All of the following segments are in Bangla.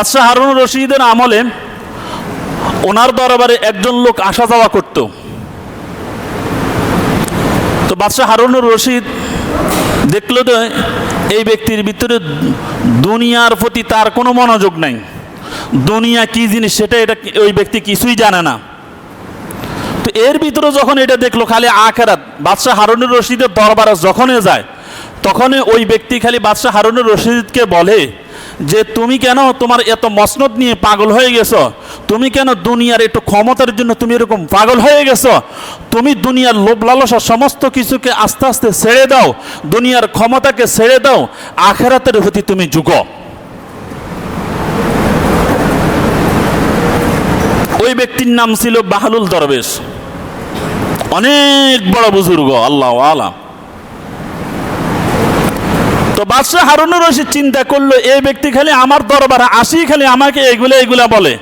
বাদশাহ হারুন রশিদের আমলে ওনার দরবারে একজন লোক আসা যাওয়া করত। তো বাদশাহ হারুনুর রশিদ দেখল তো এই ব্যক্তির ভিতরে দুনিয়ার প্রতি তার কোনো মনোযোগ নাই। দুনিয়া কি জিনিস সেটা এটা ওই ব্যক্তি কিছুই জানে না। তো এর ভিতরে যখন এটা দেখল, খালি আখেরাত, বাদশাহ হারুনুর রশিদের দরবারে যখনই যায়, তখনই ওই ব্যক্তি খালি বাদশাহ হারুনুর রশিদকে বলে যে তুমি কেন তোমার এত মসনদ নিয়ে পাগল হয়ে গেছো? তুমি কেন দুনিয়ার একটু ক্ষমতার জন্য তুমি এরকম পাগল হয়ে গেছো? তুমি দুনিয়ার লোভ লালসা সমস্ত কিছুকে আস্তে আস্তে ছেড়ে দাও, দুনিয়ার ক্ষমতাকে ছেড়ে দাও, আখেরাতের প্রতি তুমি যুগ। ওই ব্যক্তির নাম ছিল বাহালুল দরবেশ। অনেক বড় বুজুর্গ, আল্লাহ আলাম। তো বাদশাহ হারুনুর রশিদ চিন্তা করল, এই ব্যক্তি খালি আমার দরবারে আসি, খালি আমাকে এগুলো, এগুলা বলে।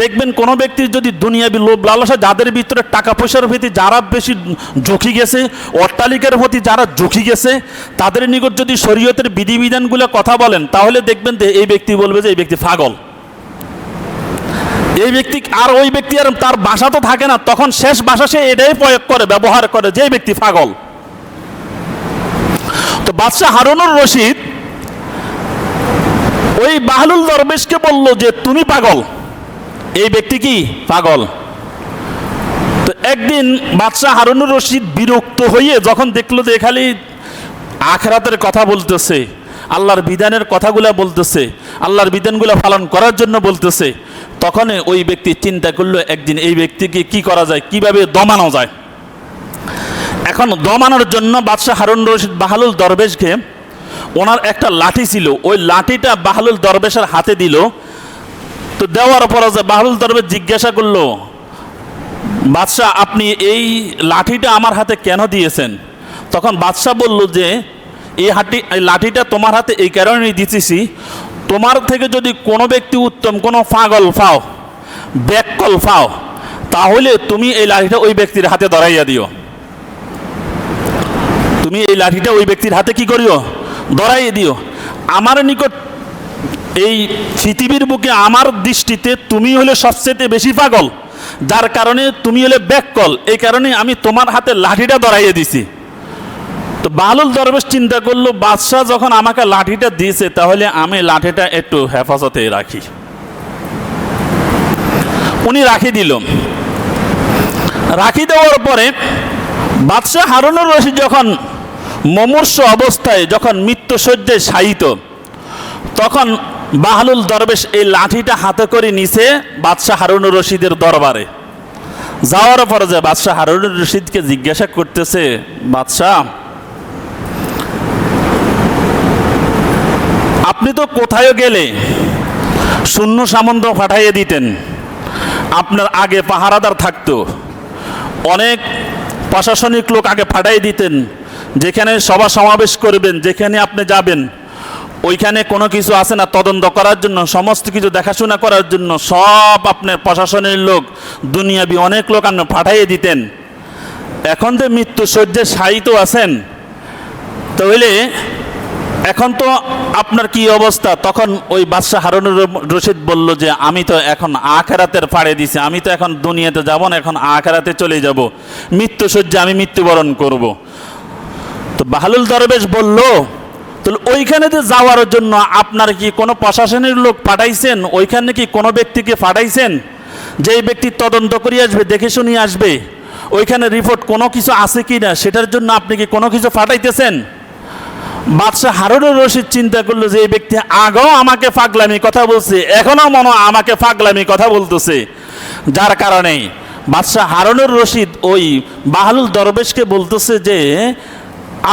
দেখবেন কোনো ব্যক্তির যদি দুনিয়াবি লোভ, লালসা, যাদের ভিতরে টাকা পয়সার প্রতি যারা বেশি ঝুঁকি গেছে, অট্টালিকার প্রতি যারা ঝুঁকি গেছে, তাদের নিকট যদি শরীয়তের বিধিবিধানগুলো কথা বলেন, তাহলে দেখবেন যে এই ব্যক্তি বলবে যে এই ব্যক্তি পাগল। এই ব্যক্তি, আর ওই ব্যক্তি আর তার বাসা তো থাকে না, তখন শেষ বাসা সে এটাই প্রয়োগ করে, ব্যবহার করে যে ব্যক্তি পাগল। তো বাদশাহ হারুনুর রশিদ ওই বাহলুল দরবেশকে বলল যে, তুমি পাগল। এই ব্যক্তি কি? পাগল। তো একদিন বাদশাহ হারুনুর রশিদ বিরক্ত হয়ে যখন দেখল যে খালি আখরাতের কথা বলতেছে, আল্লাহর বিধানের কথাগুলো বলতেছে, আল্লাহর বিধানগুলো পালন করার জন্য বলতেছে তখন ওই ব্যক্তি চিন্তা করল, একদিন এই ব্যক্তিকে কি করা যায়? কীভাবে দমানো যায়? এখন দমানোর জন্য বাদশাহ হারুন রশিদ বাহালুল দরবেশকে ওনার একটা লাঠি ছিল। ওই লাঠিটা বাহালুল দরবেশের হাতে দিল। তো দেওয়ার পর যে বাহালুল দরবেশ জিজ্ঞাসা করল, বাদশাহ, আপনি এই লাঠিটা আমার হাতে কেন দিয়েছেন? তখন বাদশাহ বলল যে, এই হাটি, এই লাঠিটা তোমার হাতে এই কারণেই দিতেছি। তোমার থেকে যদি কোনো ব্যক্তি উত্তম, কোনো ফাগল ফাও ব্যাককল ফাও তাহলে তুমি এই লাঠিটা ওই ব্যক্তির হাতে ধরাইয়া দিও। তুমি এই লাঠিটা ওই ব্যক্তির হাতে কি করিও? ধরাইয়ে দিও। আমার নিকট এই পৃথিবীর বুকে আমার দৃষ্টিতে তুমি হলে সবচেয়ে বেশি পাগল। যার কারণে তুমি হলে ব্যাককল। এই কারণে আমি তোমার হাতে লাঠিটা ধরাইয়ে দিছি। তো বালুল দরবেশ চিন্তা করল, বাদশাহ যখন আমাকে লাঠিটা দিয়েছে, তাহলে আমি লাঠিটা একটু হেফাজতে রাখি। উনি রাখি দিল। রাখি দেওয়ার পরে বাদশাহ হারুনুর রশিদ যখন মমূর্ষ অবস্থায় যখন মৃত্যুসজ্জায় শায়িত, তখন বাহলুল দরবেশ এই লাঠিটা হাতে করে নিছে বাদশাহ হারুনুর রশিদের দরবারে। যাওয়ার পরে যে বাদশাহ হারুনুর রশিদকে জিজ্ঞাসা করতেছে, বাদশাহ, আপনি তো কোথায় গেলে? শূন্য সামন্ত পাঠাইয়ে দিতেন। আপনার আগে পাহারাদার থাকতো। অনেক প্রশাসনিক লোক আগে পাঠাই দিতেন। যেখানে সভা সমাবেশ করবেন, যেখানে আপনি যাবেন, ওইখানে কোনো কিছু আছে না? তদন্ত করার জন্য, সমস্ত কিছু দেখাশোনা করার জন্য সব আপনার প্রশাসনের লোক, দুনিয়াবি অনেক লোক আপনি পাঠাইয়ে দিতেন। এখন যে মৃত্যু সহ্যে শায়িত আছেন, তাহলে এখন তো আপনার কি অবস্থা? তখন ওই বাদশাহ হারুনুর রশিদ বলল যে, আমি তো এখন আখেরাতের ফাড়ে দিছি, আমি তো এখন দুনিয়াতে যাব না, এখন আখেরাতে চলে যাব। মৃত্যু সজ্জা আমি মৃত্যুবরণ করব। তো বাহালুল দরবেশ বলল, তাহলে ওইখানে যে যাওয়ার জন্য আপনার কি কোনো প্রশাসনের লোক পাঠাইছেন? ওইখানে কি কোনো ব্যক্তিকে পাঠাইছেন? যেই ব্যক্তি তদন্ত করে আসবে, দেখে শুনিয়ে আসবে, ওইখানে রিপোর্ট কোনো কিছু আছে কি না? সেটার জন্য আপনি কি কোনো কিছু পাঠাইতেছেন? বাদশাহ হারুনুর রশিদ চিন্তা করল যে, এই ব্যক্তি আগেও আমাকে ফাগলামি কথা বলছে, এখনও মনে আমাকে ফাগলামি কথা বলতেছে। যার কারণে বাদশাহ হারুনুর রশিদ ওই বাহালুল দরবেশকে বলতেছে যে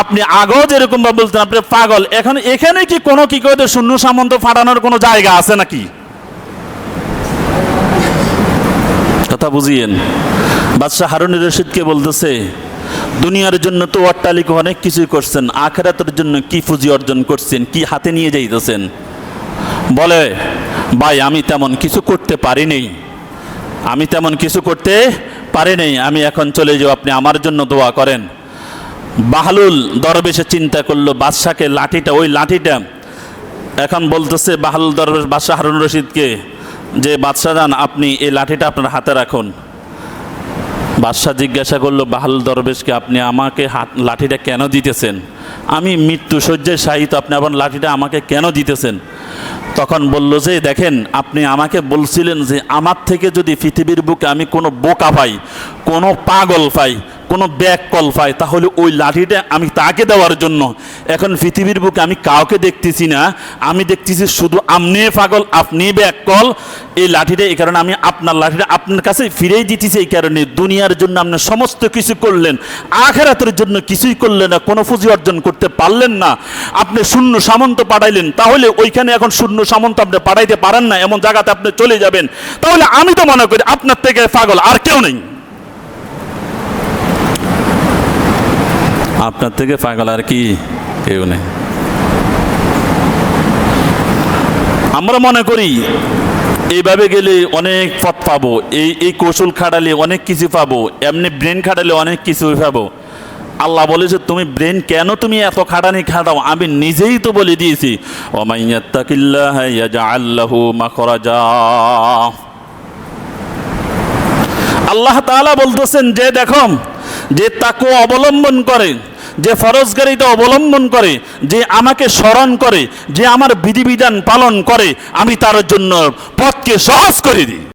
আপনি আগেও যেরকম ভাবে বলতেন আপনি পাগল। এখন এখানে কি কোনো কি করে শূন্য সামন্ত ফাটানোর কোনো জায়গা আছে নাকি? কথা বুঝিয়েন। বাদশাহ হারুনুর রশিদকে বলতেছে, দুনিয়ার জন্য তো অট্টালিকা অনেক কিছুই করছেন, আখেরাতের জন্য কি পুঁজি অর্জন করছেন, কি হাতে নিয়ে যাইতেছেন? বলে, ভাই, আমি তেমন কিছু করতে পারিনি আমি তেমন কিছু করতে পারিনি আমি এখন চলে যাও, আপনি আমার জন্য দোয়া করেন। বাহলুল দরবেশে চিন্তা করল, বাদশাকে লাঠিটা, ওই লাঠিটা। এখন বলতেছে বাহাল দরবেশ বাদশাহ হারুন রশিদকে যে, বাদশাহ যান আপনি এই লাঠিটা আপনার হাতে রাখুন। বাদশাহ জিজ্ঞাসা করল বাহাল দরবেশকে আপনি আমাকে হাত, লাঠিটা কেন দিতেছেন? আমি মৃত্যু সজ্জায় শাহিত আপনি, আবার লাঠিটা আমাকে কেন দিতেছেন? তখন বলল যে, দেখেন, আপনি আমাকে বলছিলেন যে, আমার থেকে যদি পৃথিবীর বুকে আমি কোনো বোকা পাই, কোনো পাগল পাই কোনো ব্যাক কল পাই তাহলে ওই লাঠিটা আমি তাকে দেওয়ার জন্য। এখন পৃথিবীর বুকে আমি কাউকে দেখতেছি না, আমি দেখতেছি শুধু আপনি পাগল, আপনি ব্যাক কল। এই লাঠিটা এই কারণে আমি আপনার লাঠিটা আপনার কাছে ফিরেই দিতেছি, এই কারণে দুনিয়ার জন্য আপনি সমস্ত কিছু করলেন, আখেরাতের জন্য কিছুই করলেন না, কোনো পুঁজি অর্জন করতে পারলেন না। আপনি শূন্য সামন্ত পাঠাইলেন, তাহলে ওইখানে এখন শূন্য সামন্ত আপনি পাঠাইতে পারেন না, এমন জায়গাতে আপনি চলে যাবেন। তাহলে আমি তো মনে করি আপনার থেকে পাগল, আর কেউ নেই। আপনার থেকে পাগল আর কি? কেউ নেই। আমরা মনে করি, এইভাবে গেলে অনেক পথ পাবো। এই এই কৌশল খাটালে অনেক কিছু পাবো। এমনি ব্রেন খাটালে অনেক কিছু পাবো। আল্লাহ বলেছে, তুমি ব্রেন কেন তুমি এত খাটানি খাটাও? আমি নিজেই তো বলে দিয়েছি আল্লাহ তাআলা বলতেছেন, যে দেখো, যে তাকে অবলম্বন করে যে ফরজগারিতা অবলম্বন করে, যে আমাকে স্মরণ করে, যে আমার বিধিবিধান পালন করে, আমি তার জন্য পথকে সহজ করে দিই।